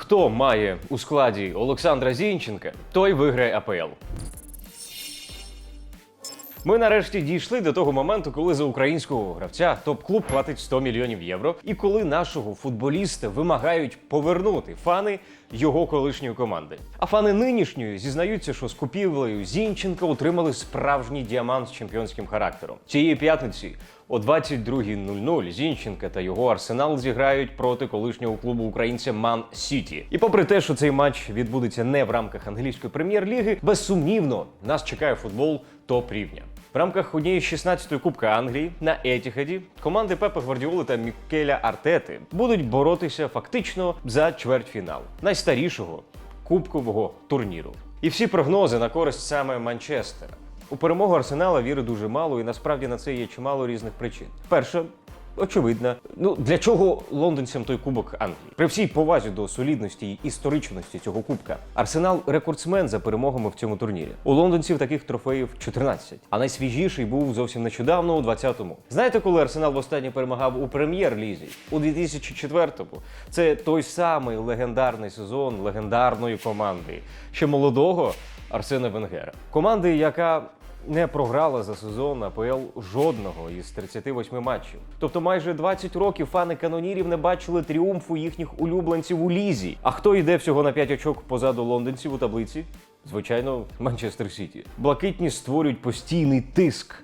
Хто має у складі Олександра Зінченка, той виграє АПЛ. Ми нарешті дійшли до того моменту, коли за українського гравця топ-клуб платить 100 мільйонів євро, і коли нашого футболіста вимагають повернути фани його колишньої команди. А фани нинішньої зізнаються, що з купівлею Зінченка отримали справжній діамант з чемпіонським характером. Цієї п'ятниці о 22.00 Зінченка та його арсенал зіграють проти колишнього клубу українця Ман Сіті. І попри те, що цей матч відбудеться не в рамках англійської прем'єр-ліги, безсумнівно нас чекає футбол топ рівня. В рамках однієї з 16-ї Кубка Англії на Етіхаді команди Пепа Гвардіоли та Мікеля Артети будуть боротися фактично за чвертьфінал найстарішого кубкового турніру. І всі прогнози на користь саме Манчестера. У перемогу Арсенала віри дуже мало, і насправді на це є чимало різних причин. Перша. Очевидно, ну для чого лондонцям той кубок Англії? При всій повазі до солідності і історичності цього кубка. Арсенал рекордсмен за перемогами в цьому турнірі. У лондонців таких трофеїв 14, а найсвіжіший був зовсім нещодавно, у 20-му. Знаєте, коли Арсенал востаннє перемагав у прем'єр-лізі? У 2004-му. Це той самий легендарний сезон легендарної команди, ще молодого Арсена Венгера. Команди, яка не програла за сезон АПЛ жодного із 38 матчів. Тобто майже 20 років фани канонірів не бачили тріумфу їхніх улюбленців у лізі. А хто йде всього на 5 очок позаду лондонців у таблиці? Звичайно, Манчестер Сіті. Блакитні створюють постійний тиск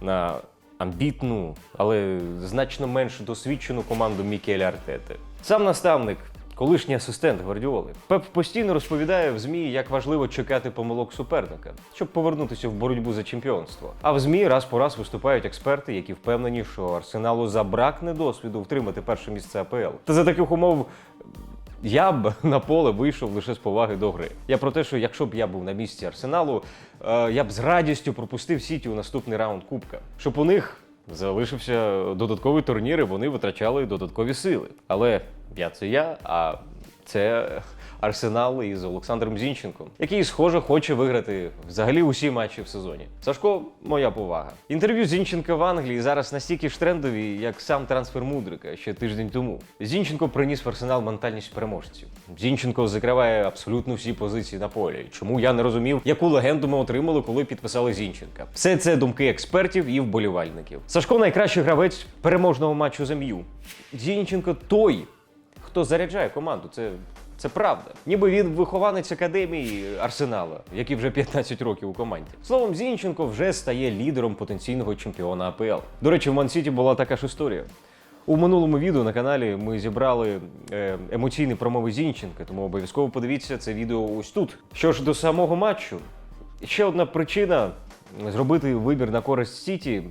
на амбітну, але значно менш досвідчену команду Мікеля Артети. Сам наставник. Колишній асистент Гвардіоли Пеп постійно розповідає в змі, як важливо чекати помилок суперника, щоб повернутися в боротьбу за чемпіонство. А в змі раз по раз виступають експерти, які впевнені, що арсеналу забракне досвіду втримати перше місце АПЛ. Та за таких умов я б на поле вийшов лише з поваги до гри. Я про те, що якщо б я був на місці арсеналу, е, я б з радістю пропустив Сіті у наступний раунд Кубка, щоб у них залишився додатковий турнір, і вони витрачали додаткові сили. Але це я, а це Арсенал із Олександром Зінченком, який, схоже, хоче виграти взагалі усі матчі в сезоні. Сашко, моя повага. Інтерв'ю Зінченка в Англії зараз настільки ж трендові, як сам трансфер Мудрика ще тиждень тому. Зінченко приніс в арсенал ментальність переможців. Зінченко закриває абсолютно всі позиції на полі. Чому я не розумів, яку легенду ми отримали, коли підписали Зінченка? Все це думки експертів і вболівальників. Сашко найкращий гравець переможного матчу за. Зінченко той, хто заряджає команду. Це. Це правда. Ніби він вихованець академії Арсенала, який вже 15 років у команді. Словом, Зінченко вже стає лідером потенційного чемпіона АПЛ. До речі, в Мансіті була така ж історія. У минулому відео на каналі ми зібрали е, емоційний промови Зінченка, тому обов'язково подивіться це відео ось тут. Що ж до самого матчу, ще одна причина зробити вибір на користь Сіті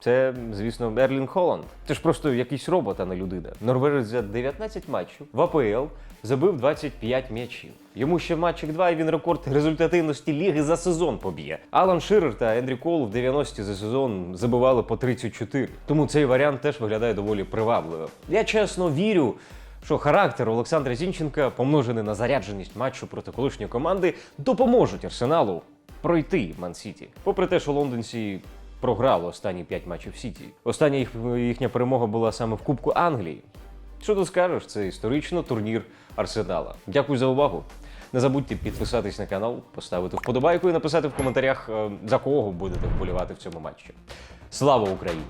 це, звісно, Ерлін Холланд. Це ж просто якийсь робот, а не людина. Норвежець за 19 матчів в АПЛ забив 25 м'ячів. Йому ще матчик 2 і він рекорд результативності ліги за сезон поб'є. Алан Ширер та Ендрі Кол в 90 за сезон забивали по 34. Тому цей варіант теж виглядає доволі привабливо. Я чесно вірю. Що характер Олександра Зінченка, помножений на зарядженість матчу проти колишньої команди, допоможуть арсеналу пройти Ман-Сіті. Попри те, що лондонці програли останні 5 матчів Сіті. Остання їх, їхня перемога була саме в Кубку Англії. Що ти скажеш? Це історично турнір Арсенала. Дякую за увагу. Не забудьте підписатись на канал, поставити вподобайку і написати в коментарях, е, за кого будете вболівати в цьому матчі. Слава Україні!